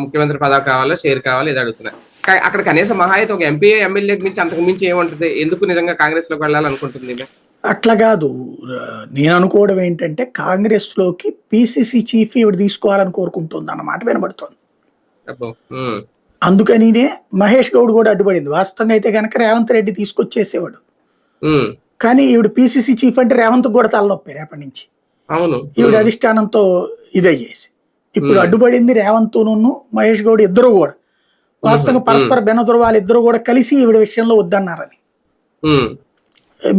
ముఖ్యమంత్రి పదవి కావాలా షేర్ కావాలా ఇది అడుగుతున్నా. కా- అక్కడ కనీసం మహా అయితే ఒక ఎంపీ ఎమ్మెల్యేకి మించి అంతకు మించి ఏముంటది? ఎందుకు నిజంగా కాంగ్రెస్లోకి వెళ్ళాలనుకుంటుంది? అట్లా కాదు. నేను అనుకోవడం ఏంటంటే కాంగ్రెస్లోకి పిసిసి చీఫ్ ఇవిడ తీసుకోవాలని కోరుకుంటుంది అన్నమాట వినబడుతోంది. అందుకనినే మహేష్ గౌడ్ కూడా అడ్డుపడింది. వాస్తవంగా అయితే కనుక రేవంత్ రెడ్డి తీసుకొచ్చేసేవాడు. కానీ ఈవిడ పిసిసి చీఫ్ అంటే రేవంత్ కూడా తలనొప్పి రేపటి నుంచి. అవును. ఈవిడ అధిష్టానంతో ఇదయ్యేసి. ఇప్పుడు అడ్డుపడింది రేవంత్ను మహేష్ గౌడ్ ఇద్దరు కూడా. వాస్తవంగా పరస్పర బెనదురు ఇద్దరు కూడా కలిసి ఈవిడ విషయంలో వద్దన్నారని.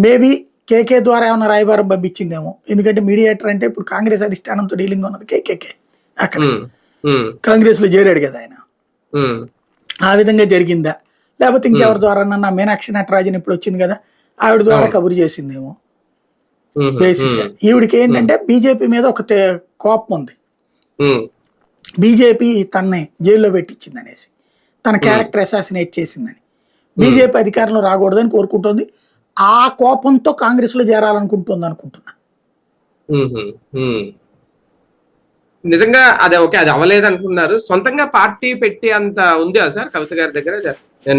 మేబీ కేకే ద్వారా ఏమైనా రాయబారం పంపించిందేమో. ఎందుకంటే మీడియేటర్ అంటే ఇప్పుడు కాంగ్రెస్ అధిష్టానంతో డీలింగ్ ఉన్నది కేకేకే అక్కడ. కాంగ్రెస్లో చేరాడు కదా ఆయన. ఆ విధంగా జరిగిందా? లేకపోతే ఇంకెవరి ద్వారా నా మీనాక్షి నటరాజన్ ఇప్పుడు వచ్చింది కదా ఆవిడ ద్వారా కబురు చేసిందేమో. బేసిక్ ఈవిడికి ఏంటంటే బీజేపీ మీద ఒక కోపం ఉంది. బీజేపీ తనని జైల్లో పెట్టించింది అనేసి తన క్యారెక్టర్ అసాసినేట్ చేసిందని. బీజేపీ అధికారంలో రాకూడదని కోరుకుంటుంది. ఆ కోపంతో కాంగ్రెస్లో చేరాలనుకుంటుంది అనుకుంటున్నా. నిజంగా అదే ఓకే అది అవ్వలేదు అనుకున్నారు సొంతంగా పార్టీ పెట్టి అంత ఉందా సార్? కవిత గారి దగ్గర?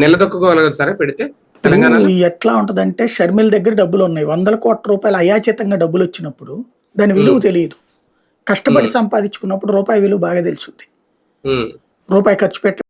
నిలదొక్కుకోగలుగుతారా పెడితే ఇప్పుడు ఎట్లా ఉంటదంటే షర్మిల దగ్గర డబ్బులు ఉన్నాయి. వందల కోట్ల రూపాయలు అయాచితంగా డబ్బులు వచ్చినప్పుడు దాని విలువ తెలియదు. కష్టపడి సంపాదించుకున్నప్పుడు రూపాయి విలువ బాగా తెలుసుద్ది ఉమ్. రూపాయి ఖర్చు పెట్ట